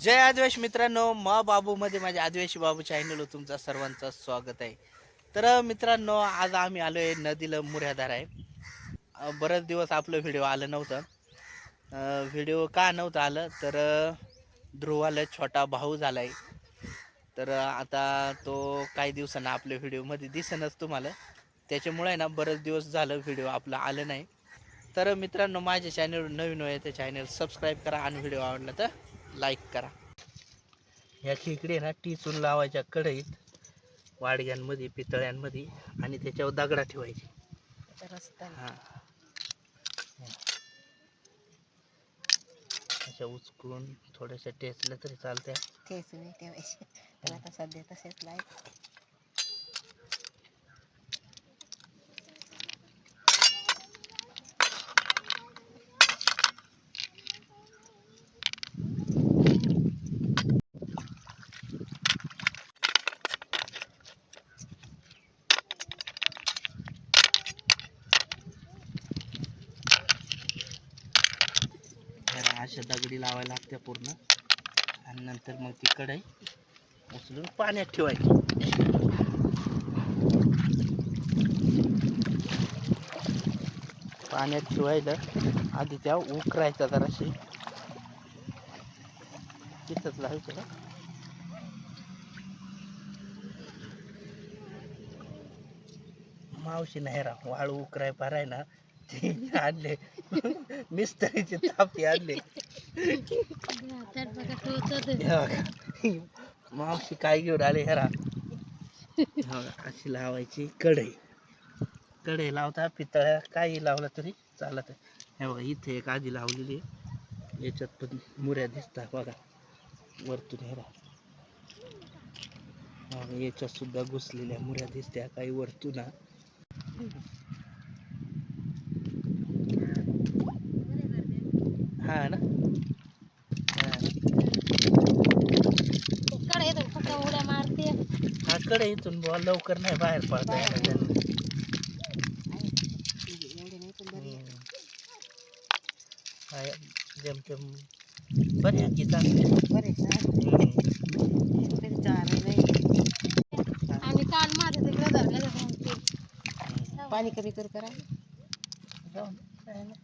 जय आदिवासी मित्रांनो मा बाबूमध्ये माझ्या आदिवासी बाबू चॅनल तुमचा सर्वांचं स्वागत आहे. तर मित्रांनो आज आम्ही आलो आहे नदीला मुर्याधार आहे बरेच दिवस आपलं व्हिडिओ आलं नव्हतं. व्हिडिओ का नव्हतं आलं तर ध्रुवाला छोटा भाऊ झाला आहे तर आता तो काही दिवसांना आपल्या व्हिडिओमध्ये दिसेनच तुम्हाला. त्याच्यामुळे आहे ना बरेच दिवस झालं व्हिडिओ आपला आलं नाही. तर मित्रांनो माझ्या चॅनल नवीन आहे ते चॅनल सबस्क्राईब करा आणि व्हिडिओ आवडला तर लाईक करा. ह्या खेकडे ना टिचून लावायच्या कढईत वाडग्यांमध्ये पितळ्यांमध्ये आणि त्याच्यावर दगडा ठेवायची. रस्ता अशा उचकून थोड्याशा टेचल्या तरी चालत्या. तेच नाही ठेवायचे. तर आता सध्या तसेच लाइट अशा दगडी लावायला लागत्या पूर्ण. आणि नंतर मग ती कढई उचलून पाण्यात ठेवायची. पाण्यात ठेवायला आधी त्या उकरायचा जराशी. तिथंच लावायचं का? मावशी नाही राव वाळू उकराय पाराय ना ते आणले. मिस्त्रीचे तापे आणले. हो मावशी काय घेऊन आले हेरा हो अशी लावायची कढई. कढई लावता पितळ्या काही लावला तरी चालत. हे बघा इथे एक आधी लावलेली आहे. याच्यात पण मुऱ्या दिसतात बघा. वरतून हेरा हो याच्यात सुद्धा घुसलेल्या मुऱ्या दिसत्या काही वरतून हा. हा ना हा. कडे येतो फक्त उड्या मारते हा कडे इथून बुवा लवकर नाही बाहेर पडता येणार त्यांना. नाही पण जेमतेम बरे आहे की चांगले? आणि काल तिकडे धरलेलं कमी कर करा. जाऊ दे, काय नाही.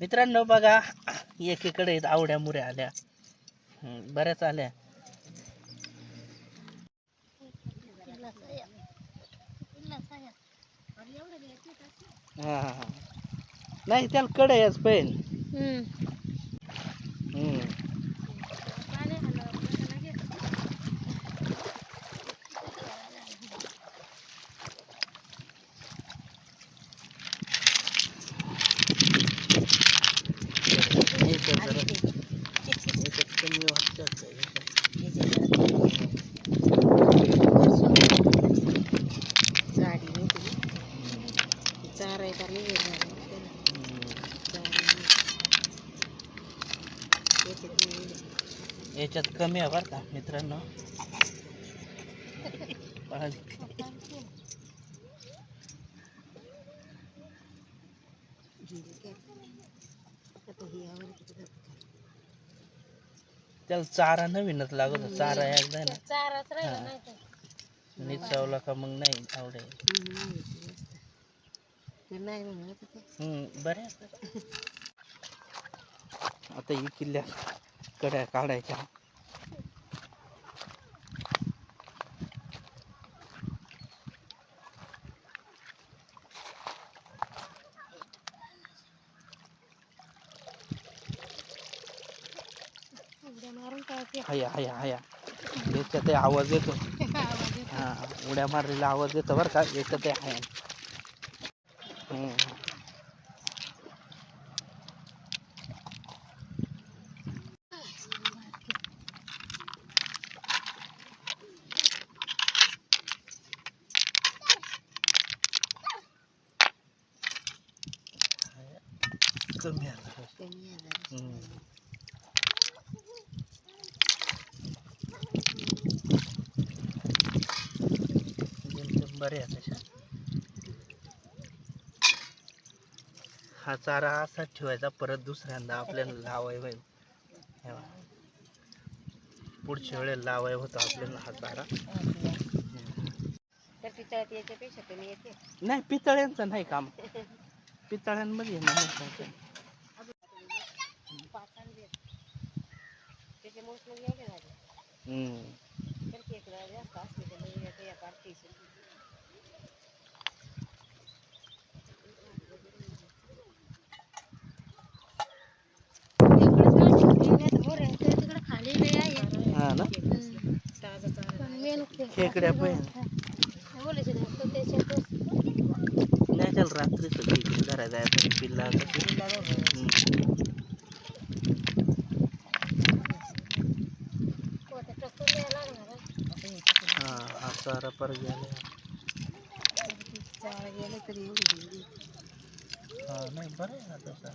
मित्रांनो बघा एकीकडे आवड्या मुऱ्या आल्या. हम्म, बऱ्याच आल्या हा हा हा. नाही त्याला कडे आहेच पण हम्म. गाडी चार आहे नाही हम्म. याच्यात कमी आहे बरं का मित्रांनो. त्याला चारा नवीनच लागत. चारा एकदा ना चाराच. राहिला नाही निचावला का मग नाही आवडे नाही म्हणत होते. हम्म बरे. आता ही किल्ल्या कड्या काढायच्या. ते हया हया हया. याच्यात आवाज येतो. आवाज येतो. हा उड्या मारलेला आवाज येतो बरं का? आहे हम्म. कमी आलं कमी आहे जरा. हम्म. जेमतेम बरे हा चारा असाच ठेवायचा परत दुसऱ्यांदा आपल्याला लावाय. पुढच्या वेळेला लावाय होतं आपल्याला हा चारा. नाही पितळ्यांचं नाही काम. पितळ्यांमध्ये नाही हम्म. तर ते इकडं जास्त असले तर मग येते या पार्टी तिकडे खाली लय आहे हा ना? खेकड्या पण नाही, त्याला रात्रीच खेकडी धरायला जायचं पिल्ला हे चारा पर गेली. हा नाही बरं आहे ना तसं.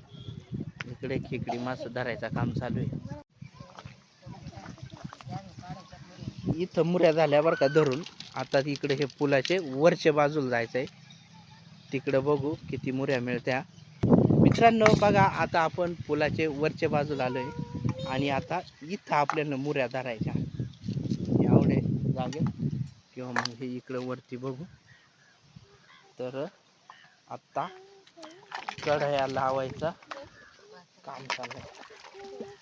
इकडे खेकडी मास धरायचं काम चालू आहे. इथं मुऱ्या झाल्या बरं का धरून. आता इकडे हे पुलाचे वरच्या बाजूला जायचं आहे तिकडे बघू किती मुऱ्या मिळत्या. मित्रांनो बघा आता आपण पुलाचे वरच्या बाजूला आलोय. आणि आता इथं आपल्याला मुऱ्या धरायच्या. एवढे जागे. किंवा मग हे इकडं वरती बघू. तर आत्ता कढया लावायचा. काम चाललंय.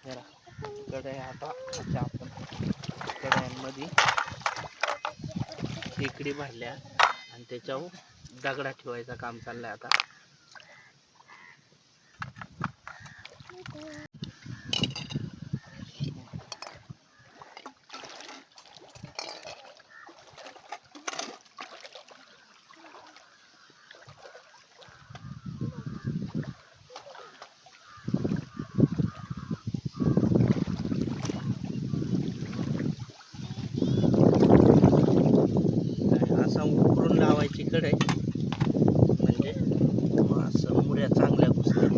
जरा कढया आता अशा आपण कढयांमध्ये खेकडी भरल्या आणि त्याच्यावर दगडा ठेवायचं काम चाललंय आता असा उकरून लावायची कडे म्हणजे असं मुऱ्या चांगल्या घुसतात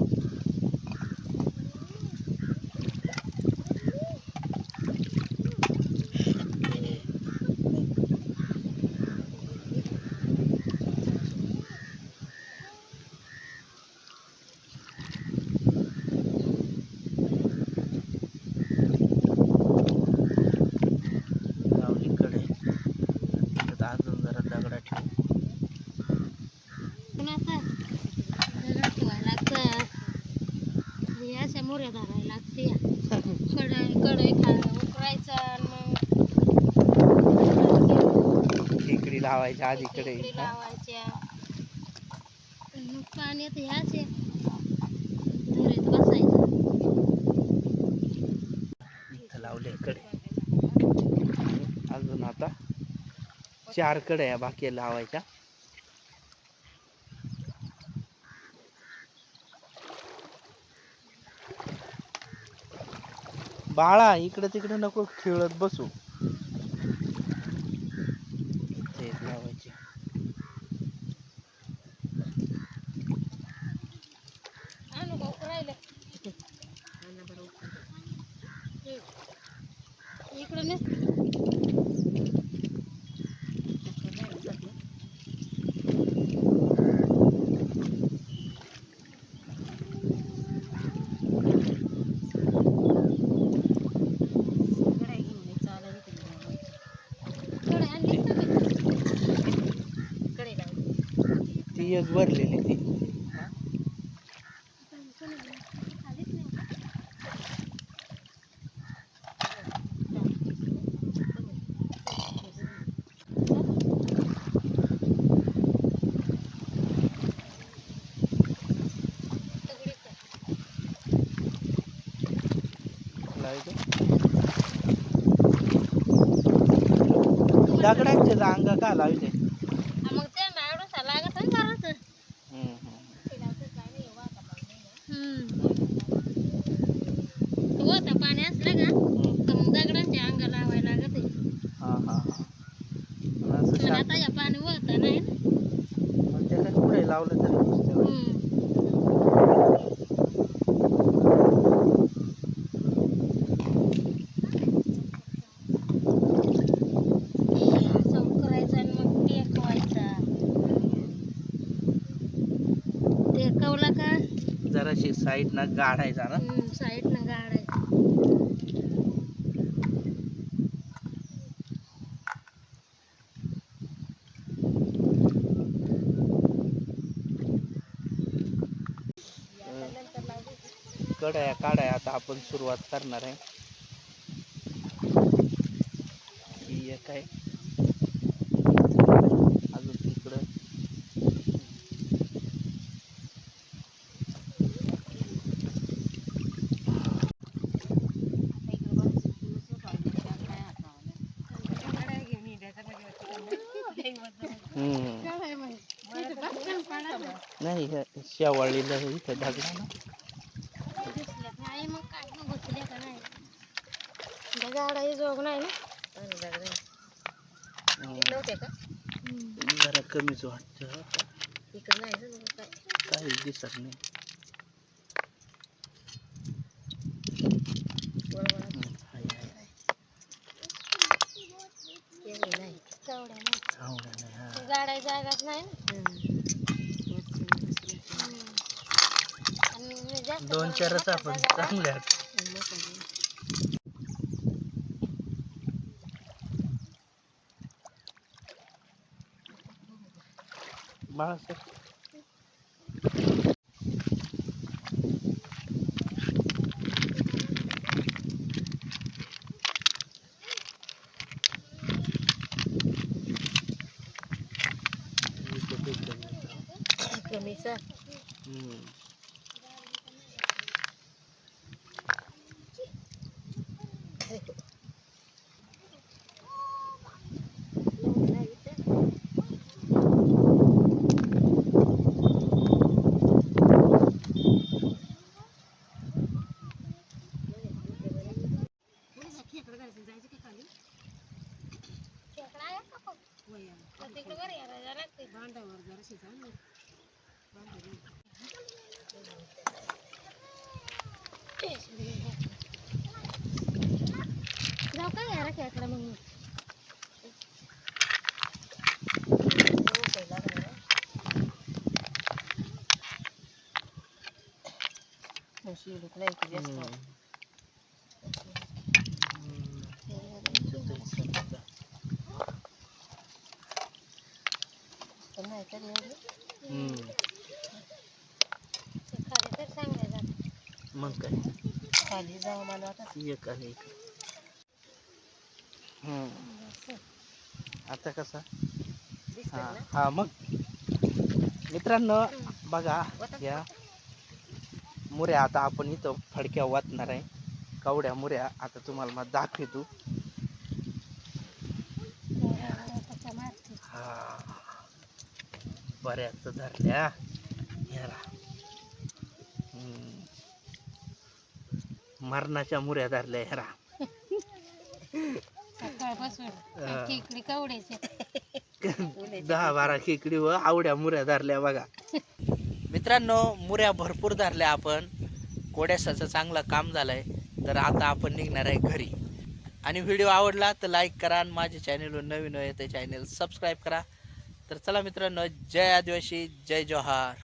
लावली कडे त्याच्यात अजून जरा दगडा ठेवू पण आता दगड ठेवायला लागतं. हे अशा मुऱ्या धरायला लागते कढई कढई खा उकरायचं आणि मग खेकडी लावायच्या आधी कडे खेकडी लावायच्या पाण्यात ह्याच आहे. धरीत बसायचं. इथं लावले कडे अजून आता चार कड्या बाकी आहे लावायच्या. बाळा इकडे तिकडे नको खेळत बसू तेच लावायचे आणू का उकरायला आणा बरं उकळून. इकडं नस ते नाही उकळत ना. कढई घेऊन ये, चालेल इथे लावायची. कढई आणली का तुम्ही? कढई डग भरलेली ती. दगडांचे रांगा घालावी दगडांचे अंग का लावते हा, मग ते एवढं लागत आहे करायचं हम्म, हम्म. ते लावतं काय नाही, एवढं आता पाहिजे. लावलं तरी घुसते बाई. हम्म. असं करायचं आणि मग टेकवायचा टेकवला का जराशी साईड ना गाडायचा कड्या काढाय आता आपण सुरुवात करणार आहे. ही एक आहे. अजून तिकडं. हम्म. नाही हे शेवाळीला इथं ढगला ना दिसल्यात नाही मग काय मग घुसल्या का नाही जोग नाही ना? हम्म. नव्हते का? जरा कमीच वाटतं. इकडं नाही ना मग काय? काही दिसत नाही. नाही हा जागाच ना? दोन चारच आपण जागा- चांगले आहेत मग काय. बाळासाहेब इथं ते कमी आहे. कमीचा हम्म. खेकडा आहे का पण? तर तिकडे वर यायला लागते. जाऊ का यारा खेकडा मग मी? शिवडूक नाही की जास्त ते नाही तर खाली तर मग काय खाली जावं मला वाटत एक आहे एक आता कसा हा हा मग मित्रांनो बघा या मुऱ्या आता आपण इथं फडक्या वाचणार आहे. कवड्या मुऱ्या आता तुम्हाला मग दाखवतो. हा. बऱ्याच धरल्या. याला. मरणाच्या मुऱ्या धरल्या हा. कवड्याचे. दहा बारा खेकडी व आवड्या मुऱ्या धरल्या बघा. मित्रांनो मुऱ्या भरपूर धरल्या आपण. कोड्यासाचं चांगलं काम झालंय. तर आता आपण निघणार आहे घरी. आणि व्हिडिओ आवडला तर लाईक करा आणि माझ्या चॅनलवर नवीन येते चॅनल सबस्क्राईब करा. तर चला मित्रांनो जय आदिवासी जय जोहार.